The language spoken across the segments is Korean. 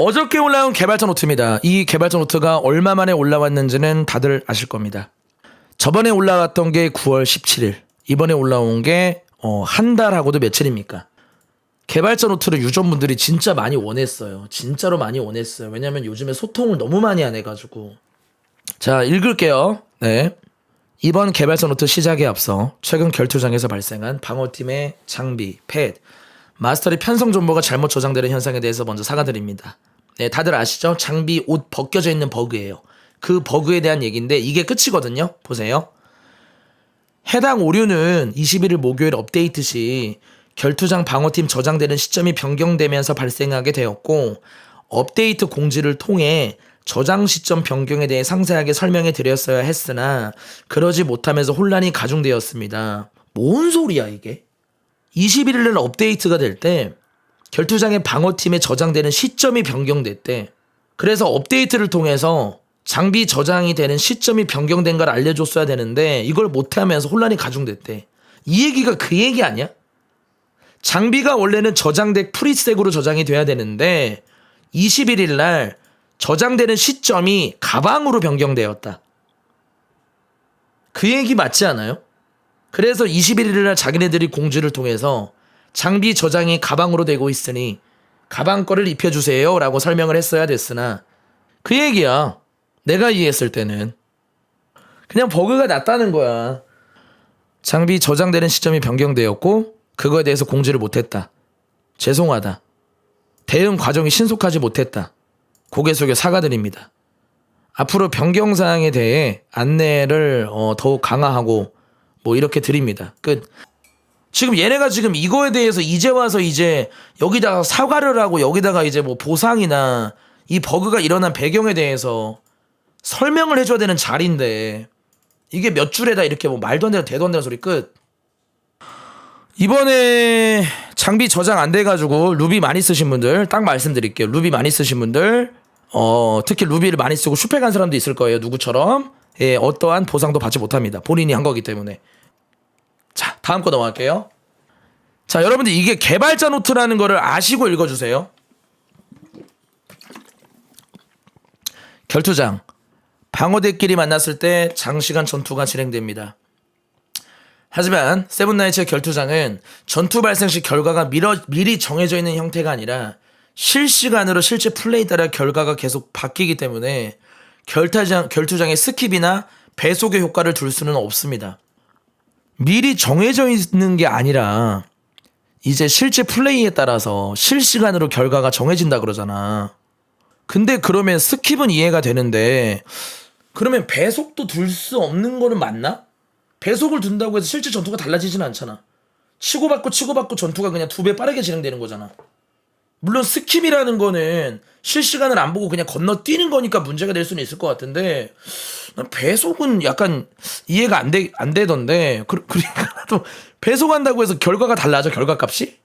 어저께 올라온 개발자 노트입니다. 이 개발자 노트가 얼마 만에 올라왔는지는 다들 아실 겁니다. 저번에 올라왔던 게 9월 17일. 이번에 올라온 게, 어, 한 달하고도 며칠입니까? 개발자 노트를 유저분들이 진짜 많이 원했어요. 진짜로 많이 원했어요. 왜냐면 요즘에 소통을 너무 많이 안 해가지고. 자, 읽을게요. 네. 이번 개발자 노트 시작에 앞서 최근 결투장에서 발생한 방어팀의 장비, 팻, 마스터리 편성 정보가 잘못 저장되는 현상에 대해서 먼저 사과드립니다. 네, 다들 아시죠? 장비 옷 벗겨져 있는 버그예요. 그 버그에 대한 얘기인데 이게 끝이거든요. 보세요. 해당 오류는 21일 목요일 업데이트 시 결투장 방어팀 저장되는 시점이 변경되면서 발생하게 되었고 업데이트 공지를 통해 저장 시점 변경에 대해 상세하게 설명해 드렸어야 했으나 그러지 못하면서 혼란이 가중되었습니다. 뭔 소리야 이게? 21일 날 업데이트가 될 때 결투장의 방어팀에 저장되는 시점이 변경됐대. 그래서 업데이트를 통해서 장비 저장이 되는 시점이 변경된 걸 알려줬어야 되는데 이걸 못하면서 혼란이 가중됐대. 이 얘기가 그 얘기 아니야? 장비가 원래는 저장덱 프리색으로 저장이 돼야 되는데 21일 날 저장되는 시점이 가방으로 변경되었다. 그 얘기 맞지 않아요? 그래서 21일 날 자기네들이 공지를 통해서 장비 저장이 가방으로 되고 있으니 가방 거를 입혀주세요 라고 설명을 했어야 됐으나 그 얘기야. 내가 이해했을 때는. 그냥 버그가 났다는 거야. 장비 저장되는 시점이 변경되었고 그거에 대해서 공지를 못했다. 죄송하다. 대응 과정이 신속하지 못했다. 고개 숙여 사과드립니다. 앞으로 변경 사항에 대해 안내를 어, 더욱 강화하고 뭐 이렇게 드립니다. 끝. 지금 얘네가 지금 이거에 대해서 이제 와서 이제 여기다가 사과를 하고 여기다가 이제 뭐 보상이나 이 버그가 일어난 배경에 대해서 설명을 해줘야 되는 자리인데 이게 몇 줄에다 이렇게 뭐 말도 안 되는 대도 안 되는 소리 끝. 이번에 장비 저장 안 돼가지고 루비 많이 쓰신 분들 딱 말씀드릴게요. 루비 많이 쓰신 분들 어 특히 루비를 많이 쓰고 슈페 간 사람도 있을 거예요. 누구처럼 예 어떠한 보상도 받지 못합니다. 본인이 한 거기 때문에. 자 다음 거 넘어갈게요. 자 여러분들 이게 개발자 노트라는 거를 아시고 읽어주세요. 결투장 방어대끼리 만났을 때 장시간 전투가 진행됩니다. 하지만 세븐나이츠의 결투장은 전투 발생 시 결과가 미러, 미리 정해져 있는 형태가 아니라 실시간으로 실제 플레이 따라 결과가 계속 바뀌기 때문에 결투장, 결투장의 스킵이나 배속의 효과를 둘 수는 없습니다. 미리 정해져 있는 게 아니라 이제 실제 플레이에 따라서 실시간으로 결과가 정해진다 그러잖아. 근데 그러면 스킵은 이해가 되는데 그러면 배속도 둘 수 없는 거는 맞나? 배속을 둔다고 해서 실제 전투가 달라지지는 않잖아. 치고받고 치고받고 전투가 그냥 두 배 빠르게 진행되는 거잖아. 물론 스킵이라는 거는 실시간을 안 보고 그냥 건너뛰는 거니까 문제가 될 수는 있을 것 같은데 난 배속은 약간 이해가 안, 되, 안 되던데 그, 그러니까 또 배속한다고 해서 결과가 달라져 결과값이?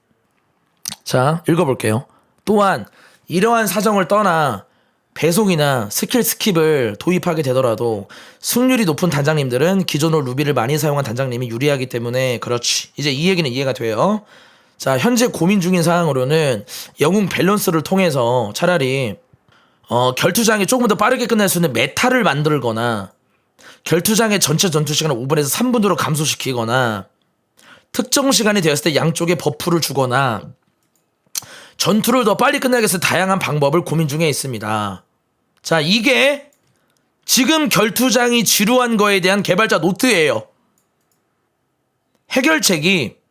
자 읽어볼게요. 또한 이러한 사정을 떠나 배송이나 스킬 스킵을 도입하게 되더라도 승률이 높은 단장님들은 기존으로 루비를 많이 사용한 단장님이 유리하기 때문에 그렇지. 이제 이 얘기는 이해가 돼요. 자, 현재 고민 중인 사항으로는 영웅 밸런스를 통해서 차라리 어, 결투장이 조금 더 빠르게 끝날 수 있는 메타를 만들거나 결투장의 전체 전투 시간을 5분에서 3분으로 감소시키거나 특정 시간이 되었을 때 양쪽에 버프를 주거나 전투를 더 빨리 끝나게 해서 다양한 방법을 고민 중에 있습니다. 자, 이게 지금 결투장이 지루한 거에 대한 개발자 노트예요. 해결책이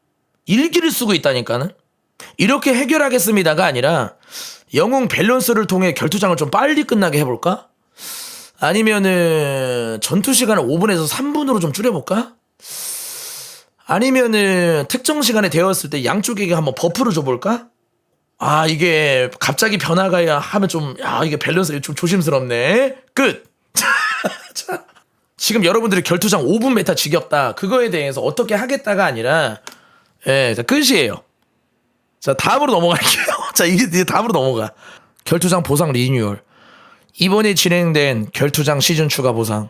일기를 쓰고 있다니까는. 이렇게 해결하겠습니다가 아니라 영웅 밸런스를 통해 결투장을 좀 빨리 끝나게 해볼까? 아니면은 전투 시간을 5분에서 3분으로 좀 줄여볼까? 아니면은 특정 시간에 되었을 때 양쪽에게 한번 버프를 줘볼까? 아 이게 갑자기 변화가 하면 좀야 이게 밸런스 좀 조심스럽네 끝 자, 지금 여러분들이 결투장 5분 메타 지겹다 그거에 대해서 어떻게 하겠다가 아니라 예, 자 끝이에요. 자 다음으로 넘어갈게요. 자 이제 다음으로 넘어가. 결투장 보상 리뉴얼. 이번에 진행된 결투장 시즌 추가 보상.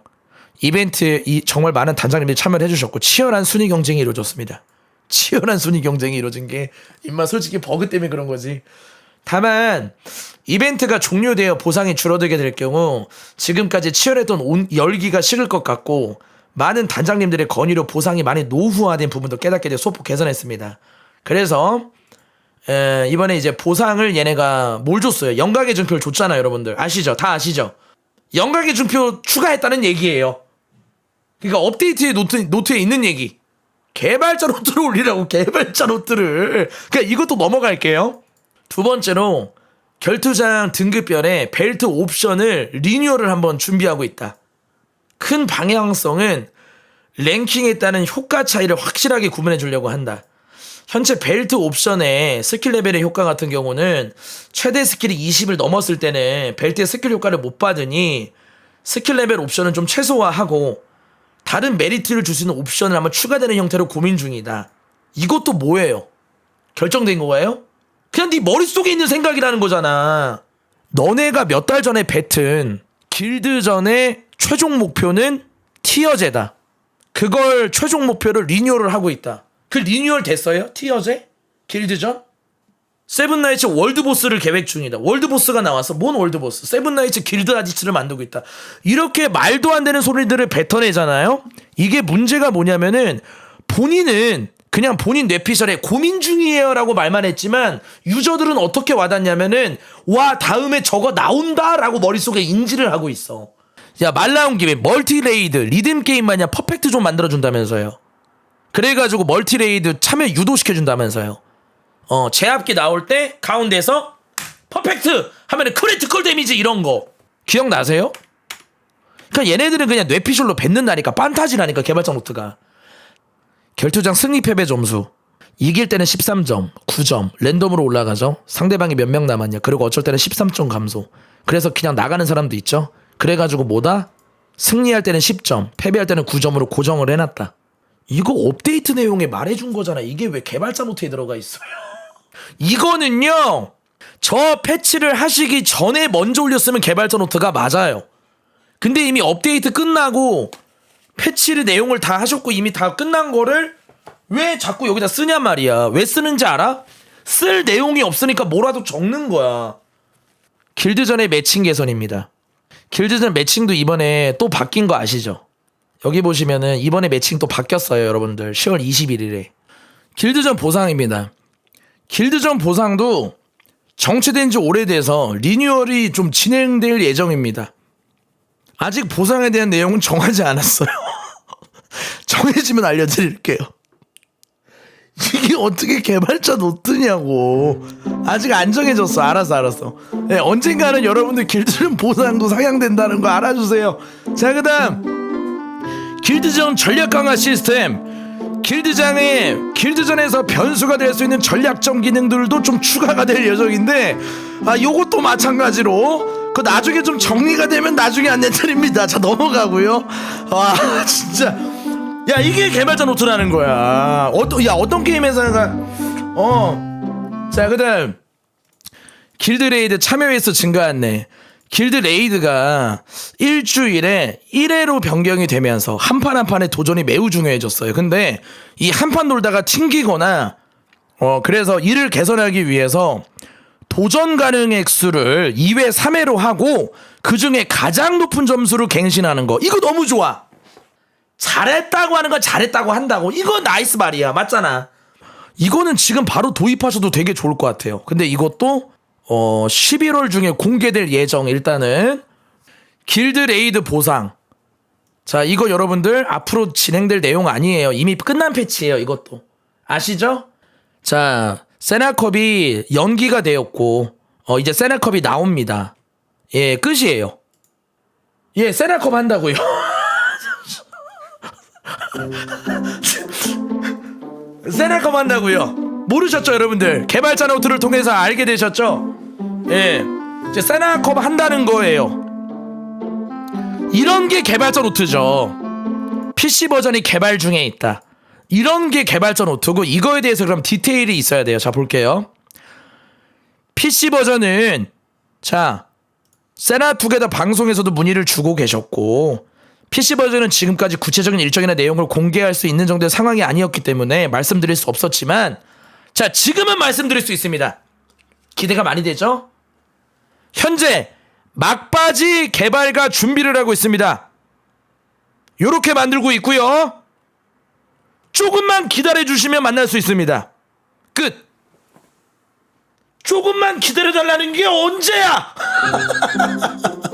이벤트에 이 정말 많은 단장님들이 참여를 해주셨고 치열한 순위 경쟁이 이루어졌습니다. 치열한 순위 경쟁이 이루어진 게 임마 솔직히 버그 때문에 그런 거지. 다만 이벤트가 종료되어 보상이 줄어들게 될 경우 지금까지 치열했던 온- 열기가 식을 것 같고 많은 단장님들의 건의로 보상이 많이 노후화된 부분도 깨닫게 돼 소폭 개선했습니다. 그래서 에, 이번에 이제 보상을 얘네가 뭘 줬어요? 영광의 준표를 줬잖아요, 여러분들. 아시죠? 다 아시죠? 영광의 준표 추가했다는 얘기예요. 그러니까 업데이트의 노트, 노트에 있는 얘기. 개발자 노트를 올리라고 개발자 노트를. 그러니까 이것도 넘어갈게요. 두 번째로 결투장 등급별에 벨트 옵션을 리뉴얼을 한번 준비하고 있다. 큰 방향성은 랭킹에 따른 효과 차이를 확실하게 구분해 주려고 한다. 현재 벨트 옵션의 스킬 레벨의 효과 같은 경우는 최대 스킬이 20을 넘었을 때는 벨트의 스킬 효과를 못 받으니 스킬 레벨 옵션은 좀 최소화하고 다른 메리트를 줄 수 있는 옵션을 한번 추가되는 형태로 고민 중이다. 이것도 뭐예요? 결정된 거예요? 그냥 네 머릿속에 있는 생각이라는 거잖아. 너네가 몇 달 전에 뱉은 길드전의 최종 목표는 티어제다. 그걸 최종 목표를 리뉴얼을 하고 있다. 그 리뉴얼 됐어요? 티어제? 길드전? 세븐나이츠 월드보스를 계획 중이다. 월드보스가 나와서 뭔 월드보스? 세븐나이츠 길드 아지츠를 만들고 있다. 이렇게 말도 안 되는 소리들을 뱉어내잖아요. 이게 문제가 뭐냐면은 본인은 그냥 본인 뇌피셜에 고민 중이에요라고 말만 했지만 유저들은 어떻게 와닿냐면은 와 다음에 저거 나온다라고 머릿속에 인지를 하고 있어. 야 말 나온 김에 멀티레이드 리듬 게임 마냥 퍼펙트 좀 만들어 준다면서요. 그래 가지고 멀티레이드 참여 유도시켜 준다면서요. 어, 제압기 나올 때 가운데서 퍼펙트 하면은 크리티컬 데미지 이런 거 기억나세요? 그러니까 얘네들은 그냥 뇌피셜로 뱉는다니까 판타지라니까 개발자 노트가 결투장 승리 패배 점수 이길 때는 13점, 9점 랜덤으로 올라가죠. 상대방이 몇 명 남았냐. 그리고 어쩔 때는 13점 감소. 그래서 그냥 나가는 사람도 있죠. 그래가지고 뭐다? 승리할 때는 10점, 패배할 때는 9점으로 고정을 해놨다. 이거 업데이트 내용에 말해준 거잖아. 이게 왜 개발자 노트에 들어가 있어요? 이거는요. 저 패치를 하시기 전에 먼저 올렸으면 개발자 노트가 맞아요. 근데 이미 업데이트 끝나고 패치를 내용을 다 하셨고 이미 다 끝난 거를 왜 자꾸 여기다 쓰냔 말이야. 왜 쓰는지 알아? 쓸 내용이 없으니까 뭐라도 적는 거야. 길드전의 매칭 개선입니다. 길드전 매칭도 이번에 또 바뀐 거 아시죠? 여기 보시면은 이번에 매칭 또 바뀌었어요, 여러분들. 10월 21일에. 길드전 보상입니다. 길드전 보상도 정체된 지 오래돼서 리뉴얼이 좀 진행될 예정입니다. 아직 보상에 대한 내용은 정하지 않았어요. 정해지면 알려드릴게요. 이게 어떻게 개발자 노트냐고. 아직 안 정해졌어. 알았어, 알았어. 네, 언젠가는 여러분들 길드전 보상도 상향된다는 거 알아주세요. 자, 그 다음. 길드전 전략 강화 시스템. 길드장에 길드전에서 변수가 될 수 있는 전략적 기능들도 좀 추가가 될 예정인데 아 요것도 마찬가지로 그 나중에 좀 정리가 되면 나중에 안내드립니다. 자 넘어가고요. 와 진짜 야 이게 개발자 노트라는 거야. 어떤 야 어떤 게임에서가 어 자 그 다음 길드 레이드 참여 횟수 증가 안내. 길드 레이드가 일주일에 1회로 변경이 되면서 한 판 한 판의 도전이 매우 중요해졌어요. 근데 이 한 판 놀다가 튕기거나 어 그래서 이를 개선하기 위해서 도전 가능 액수를 2회, 3회로 하고 그 중에 가장 높은 점수로 갱신하는 거. 이거 너무 좋아. 잘했다고 하는 건 잘했다고 한다고. 이거 나이스 말이야. 맞잖아. 이거는 지금 바로 도입하셔도 되게 좋을 것 같아요. 근데 이것도 어 11월 중에 공개될 예정 일단은 길드 레이드 보상. 자, 이거 여러분들 앞으로 진행될 내용 아니에요. 이미 끝난 패치예요, 이것도. 아시죠? 자, 세나컵이 연기가 되었고 어 이제 세나컵이 나옵니다. 예, 끝이에요. 예, 세나컵 한다고요. 세나컵 한다고요. 모르셨죠, 여러분들? 개발자 노트를 통해서 알게 되셨죠? 예. 이제 세나컵 한다는 거예요. 이런 게 개발자 노트죠. PC 버전이 개발 중에 있다. 이런 게 개발자 노트고 이거에 대해서 그럼 디테일이 있어야 돼요. 자, 볼게요. PC 버전은 자, 세나 투게더 방송에서도 문의를 주고 계셨고 PC 버전은 지금까지 구체적인 일정이나 내용을 공개할 수 있는 정도의 상황이 아니었기 때문에 말씀드릴 수 없었지만 자, 지금은 말씀드릴 수 있습니다. 기대가 많이 되죠? 현재 막바지 개발과 준비를 하고 있습니다. 요렇게 만들고 있고요. 조금만 기다려 주시면 만날 수 있습니다. 끝. 조금만 기다려 달라는 게 언제야?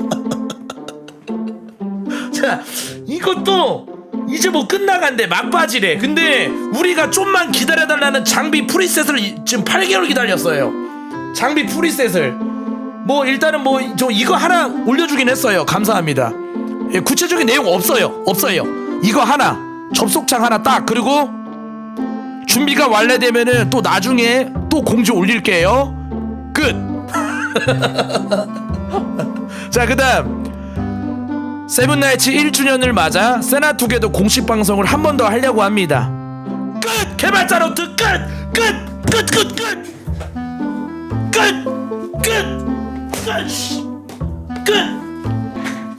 자, 이것도 이제 뭐 끝나간대 막바지래. 근데 우리가 좀만 기다려 달라는 장비 프리셋을 이- 지금 8개월 기다렸어요. 장비 프리셋을 뭐 일단은 뭐 저 이거 하나 올려주긴 했어요. 감사합니다. 예, 구체적인 내용 없어요. 없어요. 이거 하나 접속창 하나 딱 그리고 준비가 완료되면은 또 나중에 또 공지 올릴게요. 끝. 자 그다음 세븐나이츠 1주년을 맞아 세나투게도 공식 방송을 한 번 더 하려고 합니다. 끝! 개발자 노트 끝끝 끝 끝 끝 끝 끝! 끝.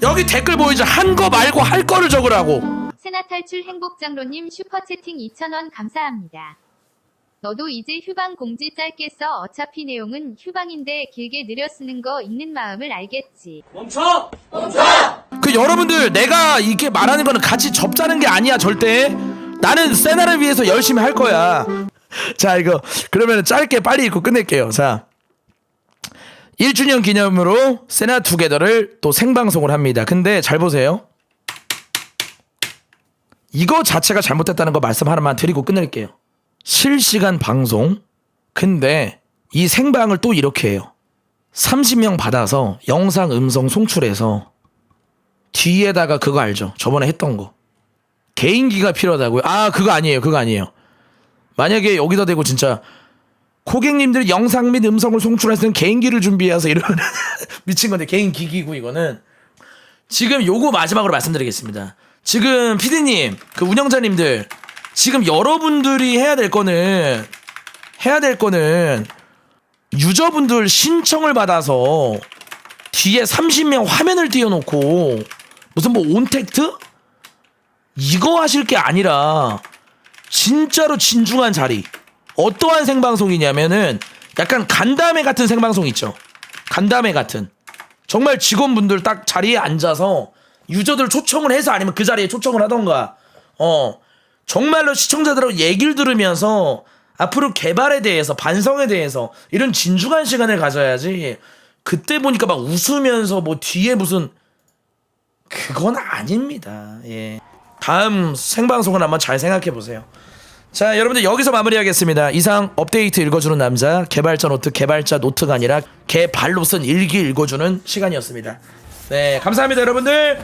여기 댓글 보이죠? 한 거 말고 할 거를 적으라고. 세나 탈출 행복장로님 슈퍼채팅 2,000원 감사합니다. 너도 이제 휴방 공지 짧게 써. 어차피 내용은 휴방인데 길게 느려 쓰는 거 읽는 마음을 알겠지. 그 여러분들 내가 이렇게 말하는 거는 같이 접자는 게 아니야 절대. 나는 세나를 위해서 열심히 할 거야. 자 이거. 그러면 짧게 빨리 읽고 끝낼게요. 자. 1주년 기념으로 세나 투게더를 또 생방송을 합니다. 근데 잘 보세요. 이거 자체가 잘못됐다는 거 말씀 하나만 드리고 끝낼게요. 실시간 방송. 근데 이 생방을 또 이렇게 해요. 30명 받아서 영상 음성 송출해서 뒤에다가 그거 알죠? 저번에 했던 거. 개인기가 필요하다고요? 아, 그거 아니에요. 그거 아니에요. 만약에 여기다 대고 진짜 고객님들이 영상 및 음성을 송출할 수 있는 개인기를 준비해서 이러면 미친 건데 개인기기고 이거는 지금 요거 마지막으로 말씀드리겠습니다. 지금 피디님, 그 운영자님들 지금 여러분들이 해야 될 거는 해야 될 거는 유저분들 신청을 받아서 뒤에 30명 화면을 띄워놓고 무슨 뭐 온택트? 이거 하실 게 아니라 진짜로 진중한 자리. 어떠한 생방송이냐면은 약간 간담회 같은 생방송 있죠. 간담회 같은. 정말 직원분들 딱 자리에 앉아서 유저들 초청을 해서 아니면 그 자리에 초청을 하던가. 어 정말로 시청자들하고 얘기를 들으면서 앞으로 개발에 대해서 반성에 대해서 이런 진중한 시간을 가져야지. 그때 보니까 막 웃으면서 뭐 뒤에 무슨 그건 아닙니다. 예. 다음 생방송은 한번 잘 생각해 보세요. 자, 여러분들 여기서 마무리하겠습니다. 이상 업데이트 읽어주는 남자 개발자 노트 개발자 노트가 아니라 개발로 쓴 일기 읽어주는 시간이었습니다. 네, 감사합니다, 여러분들.